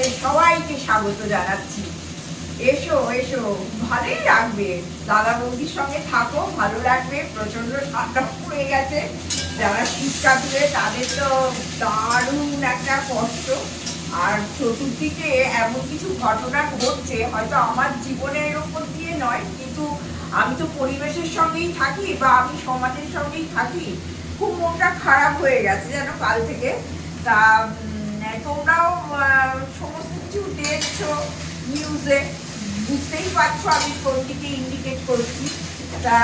তোমাদের সবাইকে স্বাগত জানাচ্ছি। এসো এসো, ভালোই লাগবে। দাদা বৌদির সঙ্গে থাকো, ভালো লাগবে প্রচণ্ড ঠান্ডা পড়ে গেছে। যারা শীত কাটবে, তাদের তো দারুণ একটা কষ্ট। আর চতুর্দিকে এমন কিছু ঘটনা ঘটছে, হয়তো আমার জীবনের ওপর দিয়ে নয়, কিন্তু আমি তো পরিবেশের সঙ্গেই থাকি বা আমি সমাজের সঙ্গেই থাকি। খুব মনটা খারাপ হয়ে গেছে যেন কাল থেকে। তা তোমরাও সমস্ত কিছু দেখছ নিউজে বুঝতেই পারছ আমি কোন দিকে ইন্ডিকেট করছি। তা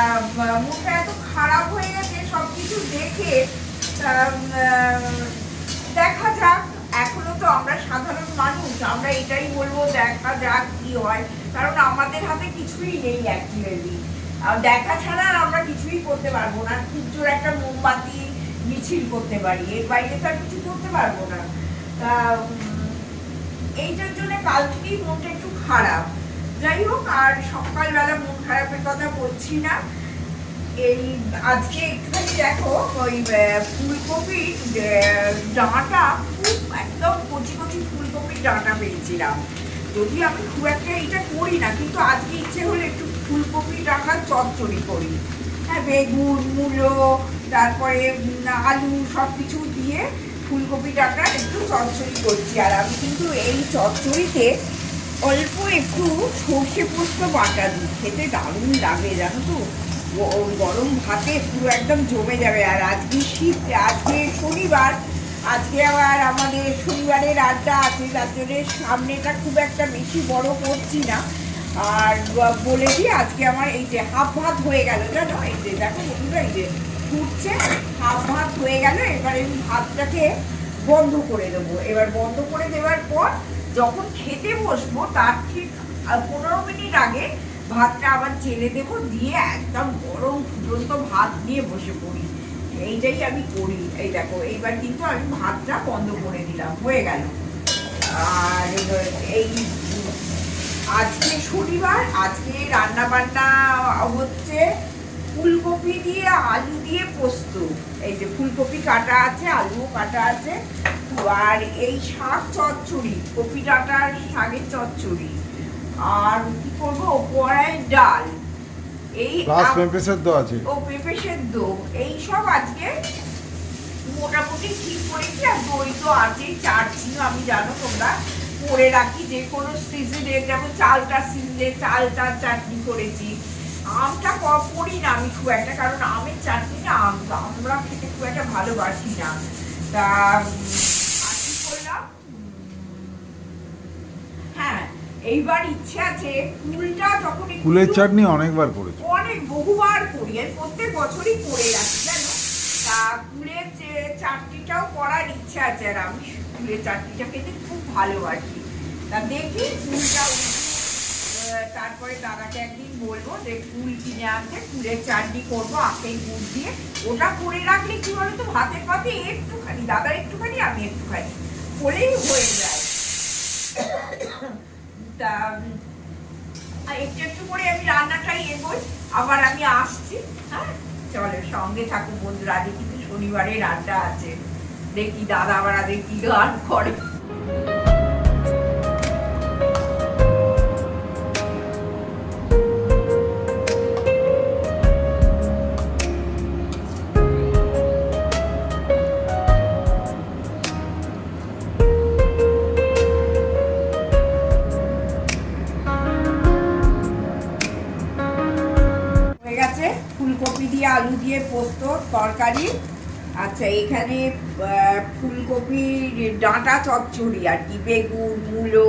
মনটা এত খারাপ হয়ে গেছে সব কিছু দেখে দেখা যাক। এখনও তো আমরা সাধারণ মানুষ, আমরা এটাই বলব, দেখা যাক কি হয়। কারণ আমাদের হাতে কিছুই নেই অ্যাকচুয়ালি দেখা ছাড়া আর আমরা কিছুই করতে পারব না। খুব জোর একটা মোমবাতি, মিছিল করতে পারি। এর বাইরে তো আর কিছু করতে পারব না। তা এইটার জন্য কাল থেকেই মনটা একটু খারাপ। যাই হোক, আর সকালবেলা মন খারাপের কথা বলছি না। এই, আজকে একটুখানি দেখো, ওই ফুলকপির ডাঁটা, খুব একদম কচি কচি ফুলকপির ডাঁটা পেয়েছিলাম। যদি আমি খুব একটা এটা করি না, কিন্তু আজকে ইচ্ছে হলে একটু ফুলকপি ডাঁটা চচ্চড়ি করি। হ্যাঁ বেগুন, মূলো, তারপরে আলু সব কিছু দিয়ে ফুলকপি ডাঁটা একটু চচ্চড়ি করছি। আর আমি কিন্তু এই চচ্চড়িতে অল্প একটু সর্ষে পোস্ত বাটা দিই। খেতে দারুণ লাগে, জানো তো? গরম ভাতে পুরো একদম জমে যাবে। আর আজকে শীত, আজকে শনিবার, আজকে আবার আমাদের শনিবারের আড্ডা আছে, তার জন্য সামনেটা খুব একটা বেশি বড় করছি না। আর বলে দিই আজকে আমার এই যে হাফ ভাত হয়ে গেল, জানো? এই যে দেখো বন্ধুরা, এই যে ফুটছে হাফ ভাত হয়ে গেল, এবারে আমি ভাতটাকে বন্ধ করে দেবো। এবার বন্ধ করে দেওয়ার পর যখন খেতে বসবো, তার ঠিক পনেরো মিনিট আগে ভাতটা আবার চেলে দেবো, দিয়ে একদম গরম ফুটন্ত ভাত নিয়ে বসে পড়ি। এইটাই আমি করি। এই দেখো, এইবার কিন্তু আমি ভাতটা বন্ধ করে দিলাম, হয়ে গেল। আর এই আজকে শনিবার, আজকে রান্না বান্না হচ্ছে ফুলকপি দিয়ে আলু দিয়ে পোস্ত। এই যে ফুলকপি কাটা আছে আলু কাটা আছে। আর এই শাক চচ্চড়ি কপি ডাঁটার শাকের চচ্চড়ি। আর কি করব? কড়াই ডাল। এই প্লাস পেঁপে সেদ্ধ আছে। ও পেঁপে সেদ্ধ। এই সব আজকে মোটামুটি ঠিক করেছি। আর দই তো আছেই চাটনিও আমি জানো তোমরা। করে রাখি যে কোনো সিজনে যেমন চালটা সিজনে চালটা চাটনি করেছি। আমটা ক- করি না আমি খুব একটা কারণ আমের চাটনি না আম আমরা খেতে খুব একটা ভালোবাসি না। তা কি করলাম। হ্যাঁ এইবার ইচ্ছে আছে ফুলটা যখন ফুলের চাটনি অনেকবার করেছে। অনেক বহুবার করি আর প্রত্যেক বছরই করে রাখি জানো? তা ফুলের যে চাটনিটাও করার ইচ্ছা আছে আর আমি ফুলের চাটনিটা খেতে খুব ভালোবাসি। তা দেখি। আহ, তারপরে দাদাকে একদিন বলব যে ফুল কিনে আনতে, ফুলের চাটনি করব আখের গুড় দিয়ে। ওটা করে রাখলে কি বলতো, ভাতের পাতে একটুখানি দাদা একটুখানি, আমি একটুখানি। করেই হয়ে যায়। তা একটু একটু করে আমি রান্নাটাই এগোই। আবার আমি আসছি হ্যাঁ? চলো, সঙ্গে থাকো বন্ধুরা, আজকে কিন্তু শনিবারে রান্না আছে। দেখি দাদা আবার আজকে কি গান করে। দিয়ে পোস্ত তরকারি আচ্ছা এখানে আহ, ফুলকপির ডাঁটা চচ্চড়ি আর কি বেগুন মূলো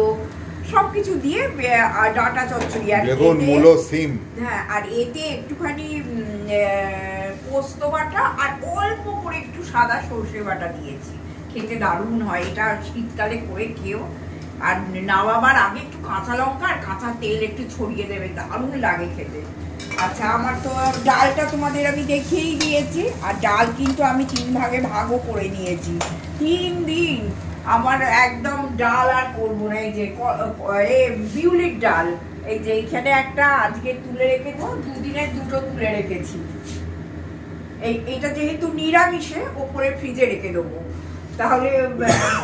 সব কিছু দিয়ে আর ডাঁটা চচ্চড়ি আর বেগুন মূলো সিম। হ্যাঁ আর এতে একটুখানি পোস্ত বাটা আর অল্প করে একটু সাদা সর্ষে বাটা দিয়েছি। খেতে দারুণ হয় এটা শীতকালে করে খেও। আর নামাবার আগে একটু কাঁচা লঙ্কা আর কাঁচা তেল একটু ছড়িয়ে দেবে দারুণ লাগে খেতে। আচ্ছা আমার তো ডালটা তোমাদের আমি দেখিয়েই দিয়েছি, আর ডাল কিন্তু আমি তিন ভাগে ভাগও করে নিয়েছি। তিন দিন আমার একদম ডাল আর করব না, এই যে বিউলির ডাল, এই যে এইখানে একটা আজকে তুলে রেখেছো দুদিনের দুটো তুলে রেখেছি। এই এটা যেহেতু নিরামিষে, ওপরে ফ্রিজে রেখে দেবো। তাহলে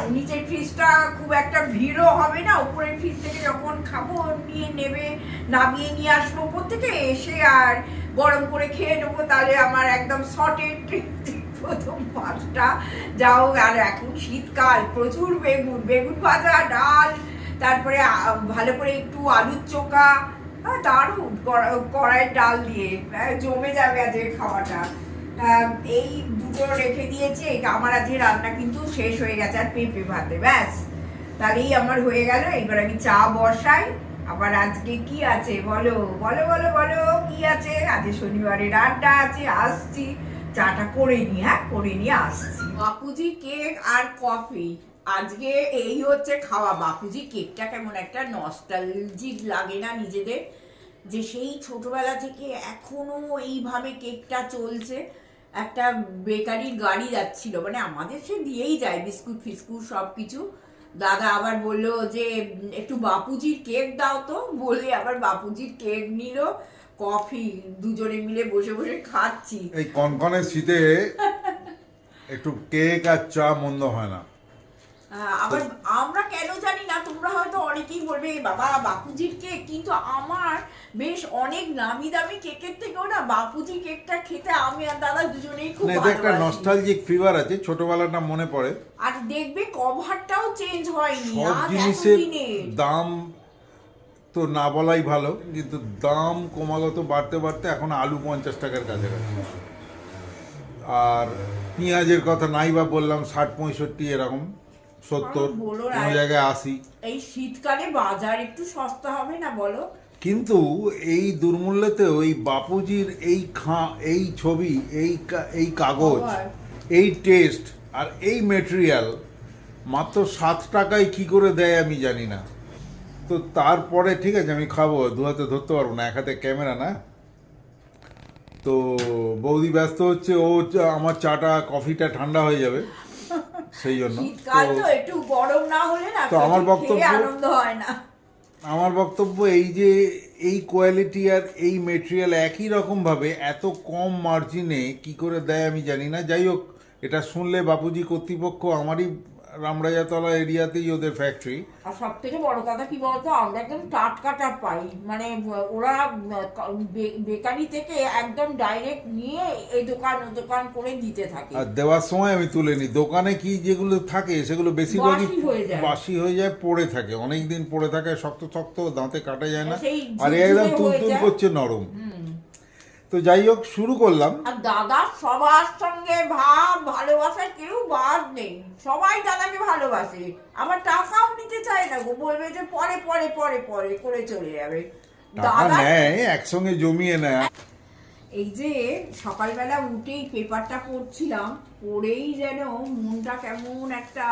নিচের ফ্রিজটা খুব একটা ভিড়ও হবে না। উপরের ফ্রিজ থেকে যখন খাব নিয়ে নেবে নামিয়ে নিয়ে আসব ওপর থেকে এসে আর গরম করে খেয়ে নেব। তাহলে আমার একদম শর্টেড প্রথম পাঁচটা। যাও আর এখন শীতকাল প্রচুর বেগুন। বেগুন ভাজা ডাল তারপরে ভালো করে একটু আলুর চোখা আহ, দারুণ। কড়া- কড়াইয়ের ডাল দিয়ে জমে যাবে আজকে খাওয়াটা। এই দুটো রেখে দিয়েছি আমার আজকে রান্না কিন্তু শেষ হয়ে গেছে আর পেঁপে ভাতে, ব্যাস। তাহলেই আমার হয়ে গেল, এবার আমি চা বসাই। আবার আজকে কি আছে বলো? বলো বলো বলো, কি আছে? আজকে শনিবারের আড্ডা আছে, আসছি। চাটা করে নি হ্যাঁ করে নিয়ে আসছি। বাপুজি কেক আর কফি। আজকে এই হচ্ছে খাওয়া। বাপুজি কেকটা কেমন একটা নস্টালজিক লাগে না নিজেদের? যে সেই ছোটবেলা থেকে এখনও এইভাবে কেকটা চলছে। একটা বেকারির গাড়ি যাচ্ছিল মানে আমাদের সে দিয়েই যায়, বিস্কুট ফিস্কুট সব কিছু দাদা আবার বলল যে, একটু বাপুজির কেক দাও তো। বলে আবার বাপুজির কেক নিল, কফি, দুজনে মিলে বসে বসে খাচ্ছি। এই কনকনে শীতে একটু কেক আর চা মন্দ হয় না। আবার আমরা কেন জানি না তোমরা হয়তো অনেকেই বলবে বাবা বাপুজির কেক। কিন্তু আমার বেশ অনেক নামি দামি কেকের থেকেও না বাপুজি কেকটা খেতে আমি আর দাদা দুজনেই খুব এতে একটা নস্টালজিক ফিভার আছে ছোটবেলাটা মনে পড়ে। আর দেখবে কভারটাও চেঞ্জ হয়নি সব জিনিসের দাম তো না বলাই ভালো কিন্তু দাম ক্রমাগত বাড়তে বাড়তে এখন আলু পঞ্চাশ টাকার কাছাকাছি। আর পেঁয়াজের কথা নাই বা বললাম ষাট পঁয়ষট্টি এরকম। সত্তর। কোনো জায়গায় আশি। এই শীতকালে বাজার একটু সস্তা হবে না বলো? কিন্তু এই দুর্মূল্যতেও এই বাপুজির এই খা এই ছবি এই এই কাগজ এই টেস্ট আর এই মেটেরিয়াল মাত্র সাত টাকায় কি করে দেয় আমি জানি না। তো তারপরে ঠিক আছে আমি খাব দু হাতে ধরতে পারব না এক হাতে ক্যামেরা না। তো বৌদি ব্যস্ত হচ্ছে ও আমার চাটা কফিটা ঠান্ডা হয়ে যাবে। সেই জন্য। শীতকাল তো তো একটু গরম না হলে না তো আমার বক্তব্য- আনন্দ হয় না। আমার বক্তব্য এই যে এই কোয়ালিটি আর এই মেটেরিয়াল একই রকমভাবে এত কম মার্জিনে কি করে দেয় আমি জানি না। যাই হোক এটা শুনলে বাপুজি কর্তৃপক্ষ আমারই রামরাজাতলা এরিয়াতেই ওদের ফ্যাক্টরি আর সব থেকে বড় কথা কি বলতো আমরা একদম টাটকাটা পাই। মানে ওরা বেকারি থেকে একদম ডাইরেক্ট নিয়ে এই দোকান ও দোকান করে দিতে থাকে। আর দেওয়ার সময় আমি তুলে নিই। দোকানে কি যেগুলো থাকে সেগুলো বেশিরভাগই বাসি হয়ে যায়। বাসি হয়ে যায় পড়ে থাকে। অনেক দিন পড়ে থাকে শক্ত শক্ত দাঁতে কাটা যায় না। আর একদম তুলতুল। করছে নরম। তো যাই হোক শুরু করলাম। আর দাদা সবার সঙ্গে ভাব ভালোবাসা কেউ বাদ নেই। সবাই দাদাকে ভালোবাসে। আমার টাকাও নিতে চায় না গো বলবে যে পরে পরে পরে পরে করে চলে যাবে। টাকা নেয় একসঙ্গে জমিয়ে নেয়। এই যে সকালবেলা উঠেই পেপারটা পড়ছিলাম পড়েই যেন মনটা কেমন একটা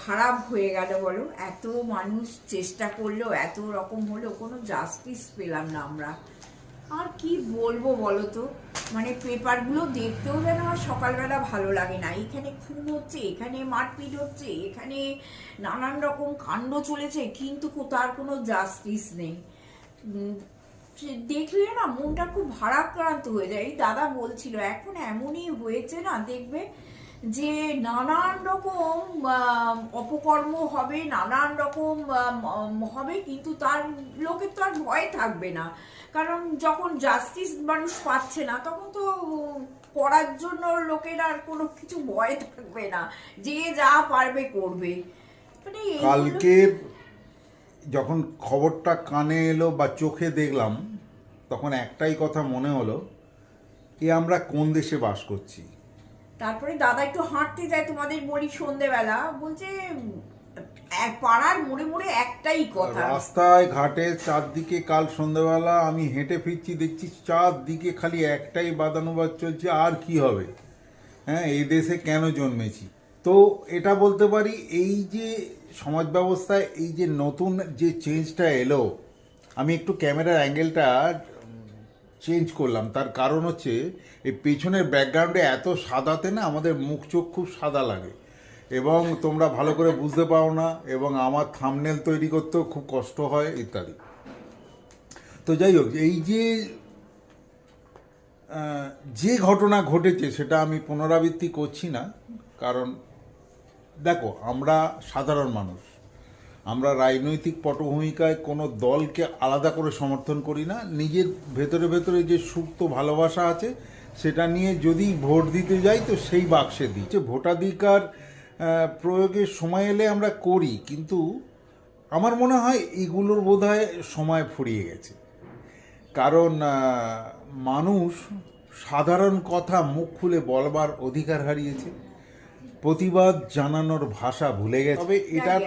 খারাপ হয়ে গেল বলো। এত মানুষ চেষ্টা করল এত রকম হলো কোনো জাস্টিস পেলাম না আমরা। আর কি বলব বলো তো মানে পেপারগুলো দেখতেও যেন আমার সকালবেলা ভালো লাগে না। এখানে খুন হচ্ছে, এখানে মারপিট হচ্ছে, এখানে নানান রকম কাণ্ড চলেছে, কিন্তু তার কোনো জাস্টিস নেই। দেখলে না মনটা খুব ভারাক্রান্ত হয়ে যায়। এই দাদা বলছিল, এখন এমনই হয়েছে না, দেখবে যে নানান রকম অপকর্ম হবে, নানান রকম হবে, কিন্তু তার লোকের তো আর ভয় থাকবে না। কারণ যখন জাস্টিস মানুষ পাচ্ছে না, তখন তো করার জন্য লোকের আর কোনো কিছু ভয় থাকবে না। যে যা পারবে করবে। মানে কালকের যখন খবরটা কানে এলো বা চোখে দেখলাম, তখন একটাই কথা মনে হলো, এ আমরা কোন দেশে বাস করছি? তারপরে দাদা একটু হাঁটতে যায় তোমাদের বলি সন্ধেবেলা, বলছে পাড়ার মোড়ে মোড়ে একটাই কথা। রাস্তায়, ঘাটে, চারদিকে কাল সন্ধ্যাবেলা আমি হেঁটে ফিরছি, দেখছি চারদিকে খালি একটাই বাদানুবাদ চলছে, আর কি হবে? হ্যাঁ এই দেশে কেন জন্মেছি? তো এটা বলতে পারি, এই যে সমাজ ব্যবস্থায়, এই যে নতুন যে চেঞ্জটা এলো, আমি একটু ক্যামেরার অ্যাঙ্গেলটা চেঞ্জ করলাম। তার কারণ হচ্ছে, এই পেছনের ব্যাকগ্রাউন্ডে এত সাদাতে না আমাদের মুখ চোখ খুব সাদা লাগে। এবং তোমরা ভালো করে বুঝতে পারো না, এবং আমার থামনেল তৈরি করতেও খুব কষ্ট হয়, ইত্যাদি। তো যাই হোক, এই যে যে ঘটনা ঘটেছে সেটা আমি পুনরাবৃত্তি করছি না। কারণ, দেখো, আমরা সাধারণ মানুষ। আমরা রাজনৈতিক পটভূমিকায় কোনো দলকে আলাদা করে সমর্থন করি না। নিজের ভেতরে ভেতরে যে সুপ্ত ভালোবাসা আছে, সেটা নিয়ে যদি ভোট দিতে যাই তো সেই বাক্সে দিই। যে ভোটাধিকার প্রয়োগের সময় এলে আমরা করি, কিন্তু আমার মনে হয় এগুলোর বোধহয় সময় ফুরিয়ে গেছে। কারণ মানুষ সাধারণ কথা মুখ খুলে বলবার অধিকার হারিয়েছে। প্রতিবাদ জানানোর ভাষা ভুলে গেছে। তবে এটার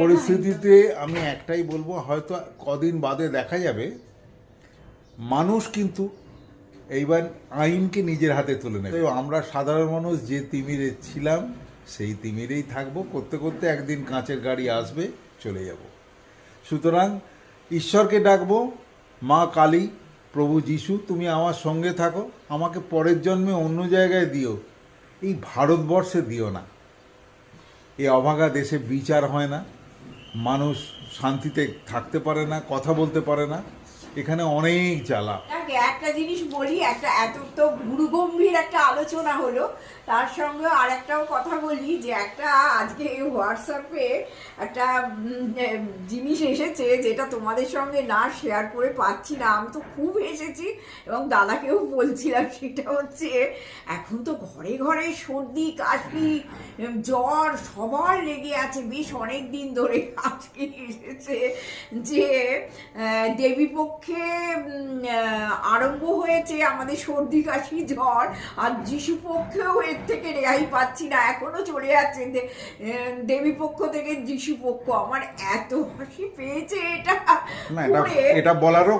পরিস্থিতিতে আমি একটাই বলব হয়তো কদিন বাদে দেখা যাবে মানুষ কিন্তু এইবার আইনকে নিজের হাতে তুলে নেবে। তো আমরা সাধারণ মানুষ যে তিমিরে ছিলাম সেই তিমিরেই থাকব করতে করতে একদিন কাঁচের গাড়ি আসবে চলে যাব। সুতরাং ঈশ্বরকে ডাকবো মা কালী প্রভু যিশু তুমি আমার সঙ্গে থাকো আমাকে পরের জন্মে অন্য জায়গায় দিও। এই ভারতবর্ষে দিও না। এই অভাগা দেশে বিচার হয় না। মানুষ শান্তিতে থাকতে পারে না, কথা বলতে পারে না। এখানে অনেক জ্বালা। একটা জিনিস বলি একটা এত তো গুরুগম্ভীর একটা আলোচনা হলো। তার সঙ্গে আর একটাও কথা বলি যে একটা আজকে হোয়াটসঅ্যাপে একটা জিনিস এসেছে যেটা তোমাদের সঙ্গে না শেয়ার করে পাচ্ছি না। আমি তো খুব এসেছি এবং দাদাকেও বলছিলাম সেটা হচ্ছে এখন তো ঘরে ঘরে সর্দি কাশি জ্বর সবার লেগে আছে। বেশ অনেক দিন ধরে আজকে এসেছে যে আহ, দেবী পক্ষে আরম্ভ হয়েছে আমাদের সর্দি কাশি জ্বর। আর যিশু পক্ষেও এর থেকে রেহাই পাচ্ছি না এখনও চলে যাচ্ছে দেবী পক্ষ থেকে যিশু পক্ষ। আমার এত হাসি পেয়েছে এটা না এটা বলারও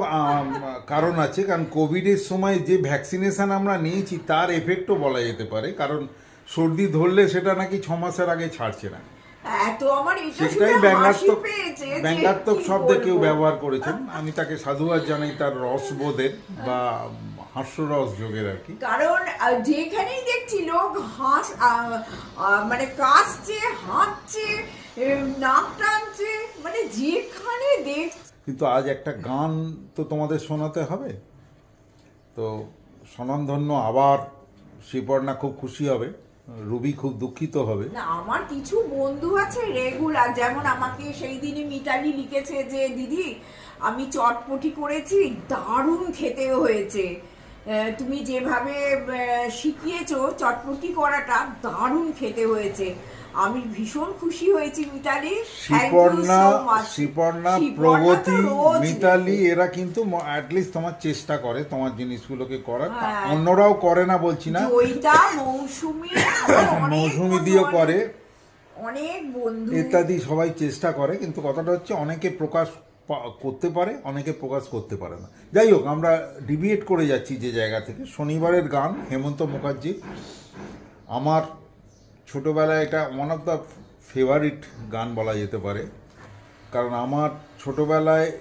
কারণ আছে কারণ কোভিডের সময় যে ভ্যাকসিনেশন আমরা নিয়েছি তার এফেক্টও বলা যেতে পারে। কারণ সর্দি ধরলে সেটা নাকি ছ মাসের আগে ছাড়ছে না। সেটাই শুনে ব্যঙ্গাত্মক ব্যঙ্গাত্মক শব্দে কেউ ব্যবহার করেছেন। আমি তাকে সাধুবাদ জানাই তার রসবোধের বা হাস্যরস যোগের আর কি। কারণ যেখানেই দেখছি লোক হাস মানে কাশছে হাঁটছে নাক টানছে মানে যেখানে দেখ কিন্তু আজ একটা গান তো তোমাদের শোনাতে হবে। তো স্বনামধন্য আবার শ্রীপর্ণা খুব খুশি হবে। রুবি খুব দুঃখিত হবে। না, আমার কিছু বন্ধু আছে রেগুলার যেমন আমাকে সেই দিনে মিতালি লিখেছে যে, দিদি, আমি চটপটি করেছি, দারুণ খেতে হয়েছে। তুমি যেভাবে শিখিয়েছো চটপটি করাটা দারুণ খেতে হয়েছে। আমি ভীষণ খুশি হয়েছি মিতালি। শ্রীপর্ণা তো প্রগতি মিতালি এরা কিন্তু অ্যাটলিস্ট তোমার চেষ্টা করে তোমার জিনিসগুলোকে করার। হ্যাঁ। অন্যরাও করে না বলছি না। ওইটা মৌসুমি মৌসুমি দিয়েও করে। অনেক বন্ধু। ইত্যাদি সবাই চেষ্টা করে কিন্তু কথাটা হচ্ছে অনেকে প্রকাশ করতে পারে, অনেকে প্রকাশ করতে পারে না। যাই হোক, আমরা ডিবিয়েট করে যাচ্ছি যে জায়গা থেকে। শনিবারের গান, হেমন্ত মুখার্জি। আমার ছোটোবেলায় এটা ওয়ান অফ দ্য ফেভারিট গান বলা যেতে পারে। কারণ আমার ছোটোবেলায়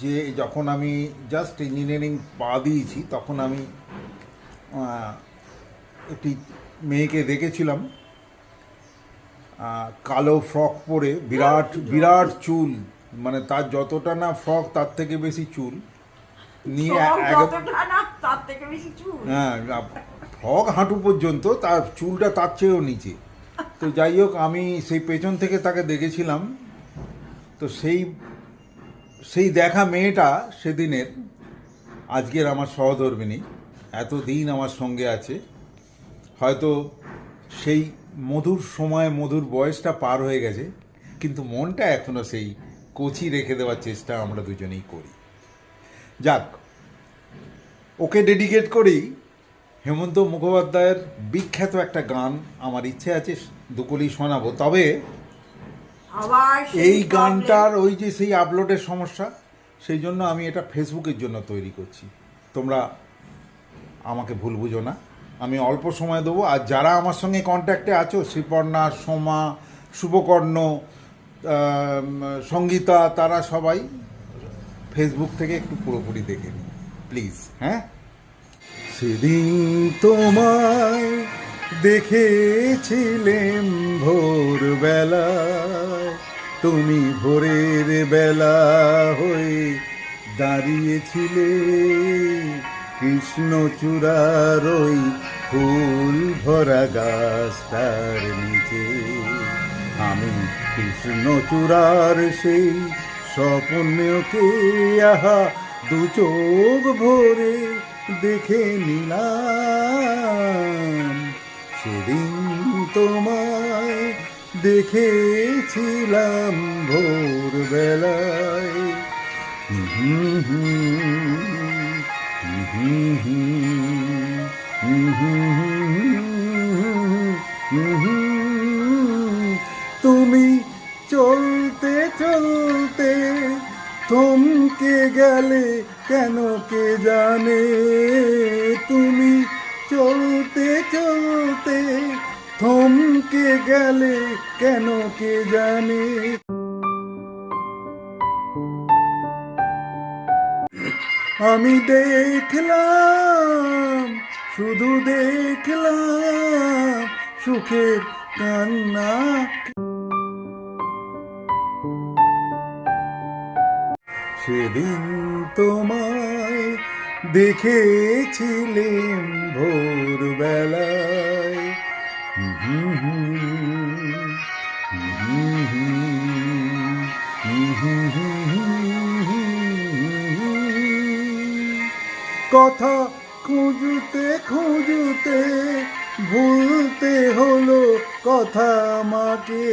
যে, যখন আমি জাস্ট ইঞ্জিনিয়ারিং পা দিয়েছি, তখন আমি একটি মেয়েকে দেখেছিলাম। কালো ফ্রক পরে বিরাট বিরাট চুল। মানে তার যতটা না ফ্রক তার থেকে বেশি চুল। নিয়ে তার থেকে বেশি চুল। হ্যাঁ ফ্রক হাঁটু পর্যন্ত তার চুলটা তার চেয়েও নিচে। তো যাই হোক আমি সেই পেছন থেকে তাকে দেখেছিলাম। তো সেই সেই দেখা মেয়েটা সেদিনের আজকের আমার সহধর্মিনী এতদিন আমার সঙ্গে আছে। হয়তো সেই মধুর সময় মধুর বয়সটা পার হয়ে গেছে কিন্তু মনটা এখনও সেই কচি রেখে দেওয়ার চেষ্টা আমরা দুজনেই করি। যাক ওকে ডেডিকেট করেই হেমন্ত মুখোপাধ্যায়ের বিখ্যাত একটা গান আমার ইচ্ছে আছে দুকলি শোনাবো। তবে এই গানটার ওই যে সেই আপলোডের সমস্যা সেই জন্য আমি এটা ফেসবুকের জন্য তৈরি করছি। তোমরা আমাকে ভুল বুঝো না। আমি অল্প সময় দেবো। আর যারা আমার সঙ্গে কন্ট্যাক্টে আছো শ্রীপর্ণা সোমা শুভকর্ণ সঙ্গীতা, তারা সবাই ফেসবুক থেকে একটু পুরোপুরি দেখে নিই প্লিজ হ্যাঁ? সেদিন তোমায় দেখেছিলেম ভোরবেলায়। তুমি ভোরের বেলা হয়ে দাঁড়িয়েছিলে কৃষ্ণচূড়ার ওই ফুল ভরা গাছটার নিচে। আমি কৃষ্ণচূড়ার সেই স্বপ্নকে আহা দু চোখ ভরে দেখে নিলাম সেদিন তোমায় দেখেছিলাম ভোরবেলায় হুম হুম হুম হুম হুম থমকে গেলে কেন কে জানে? তুমি চলতে চলতে থমকে গেলে কেন কে জানে? আমি দেখলাম, শুধু দেখলাম সুখের কান্না। সেদিন তোমায় দেখেছিলেন ভোরবেলায় কথা খুঁজতে খুঁজতে ভুলতে হলো কথা আমাকে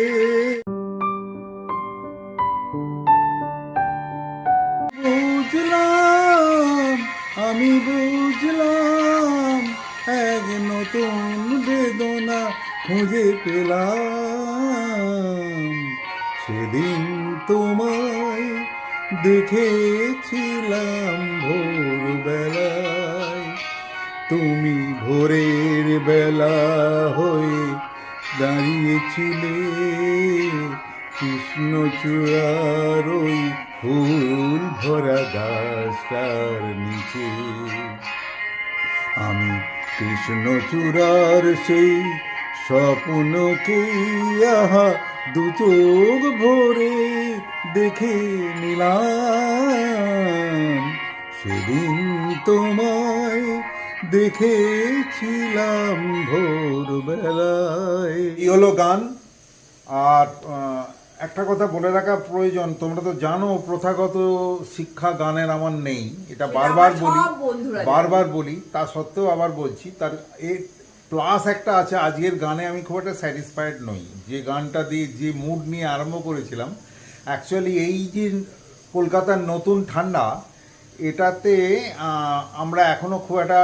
আমি বুঝলাম এক নতুন বেদনা খুঁজে পেলাম। সেদিন তোমায় দেখেছিলাম ভোরবেলায়। তুমি ভোরের বেলা হয়ে দাঁড়িয়েছিলে। কৃষ্ণচূড়ার ওই ফুল ভরা গাছটার নিচে। আমি কৃষ্ণচূড়ার সেই স্বপ্নকে আহা দু চোখ ভরে দেখে নিলাম। সেদিন তোমায় দেখেছিলাম ভোরবেলায়। হলো গান। আর একটা কথা বলে রাখা প্রয়োজন তোমরা তো জানো প্রথাগত শিক্ষা গানের আমার নেই এটা বারবার বলি। বারবার বলি তা সত্ত্বেও আবার বলছি তার এর প্লাস একটা আছে আজকের গানে আমি খুব একটা স্যাটিসফাইড নই। যে গানটা দিয়ে যে মুড নিয়ে আরম্ভ করেছিলাম অ্যাকচুয়ালি এই যে কলকাতার নতুন ঠান্ডা এটাতে আমরা এখনও খুব একটা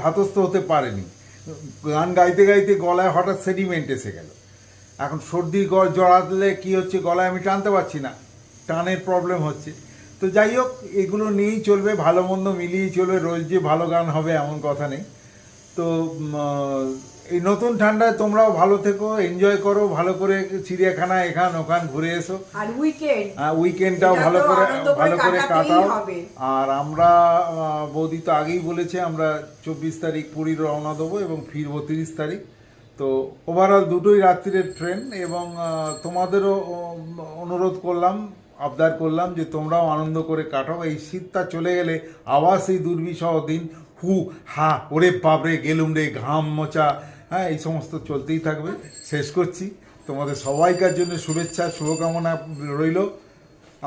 ধাতস্থ হতে পারিনি। গান গাইতে গাইতে গলায় হঠাৎ সেডিমেন্ট এসে গেল। এখন সর্দি জড়ালে কি হচ্ছে গলায় আমি টানতে পারছি না। টানের প্রবলেম হচ্ছে। তো যাই হোক এগুলো নিয়েই চলবে ভালো মন্দ মিলিয়েই চলবে রোজ যে ভালো গান হবে এমন কথা নেই। তো এই নতুন ঠান্ডায় তোমরাও ভালো থেকো এনজয় করো ভালো করে চিড়িয়াখানা এখান ওখান ঘুরে এসো। আর উইকেন্ড উইকেন্ডটাও ভালো করে ভালো করে কাটাও। আর আমরা বৌদি তো আগেই বলেছে আমরা চব্বিশ তারিখ পুরী রওনা দেবো এবং ফিরবো তিরিশ তারিখ। তো ওভারঅল দুটোই রাত্রির ট্রেন এবং তোমাদেরও অনুরোধ করলাম, আবদার করলাম যে তোমরাও আনন্দ করে কাটাও। এই শীতটা চলে গেলে আবার সেই দুর্বিষহ দিন, হু, হা, ওরে বাপরে, গেলুম রে, ঘাম মোচা হ্যাঁ এই সমস্ত চলতেই থাকবে। শেষ করছি। তোমাদের সবাইকার জন্য শুভেচ্ছা, শুভকামনা রইল।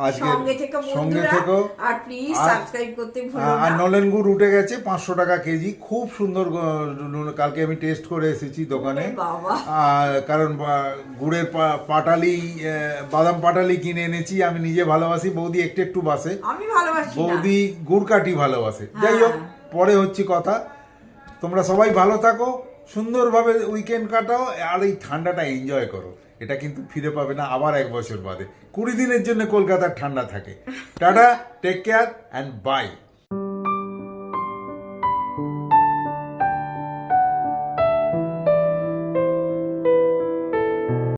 আজকে সঙ্গে থেকে সঙ্গে থেকো আর প্লিজ সাবস্ক্রাইব করতে ভুলো আর নলেন গুড় উঠে গেছে পাঁচশো টাকা কেজি। খুব সুন্দর কালকে আমি টেস্ট করে এসেছি দোকানে। আর কারণ গুড়ের পাটালি বাদাম পাটালি কিনে এনেছি। আমি নিজে ভালোবাসি বৌদি একটু একটু বাসে। আমি ভালোবাসি বৌদি গুড় কাটি ভালোবাসে। যাই হোক হ্যাঁ। পরে হচ্ছে কথা। তোমরা সবাই ভালো থাকো সুন্দরভাবে উইকেন্ড কাটাও আর এই ঠান্ডাটা এনজয় করো। এটা কিন্তু ফিরে পাবে না আবার এক বছর বাদে। কুড়ি দিনের জন্য কলকাতার ঠান্ডা থাকে। Tata take care and bye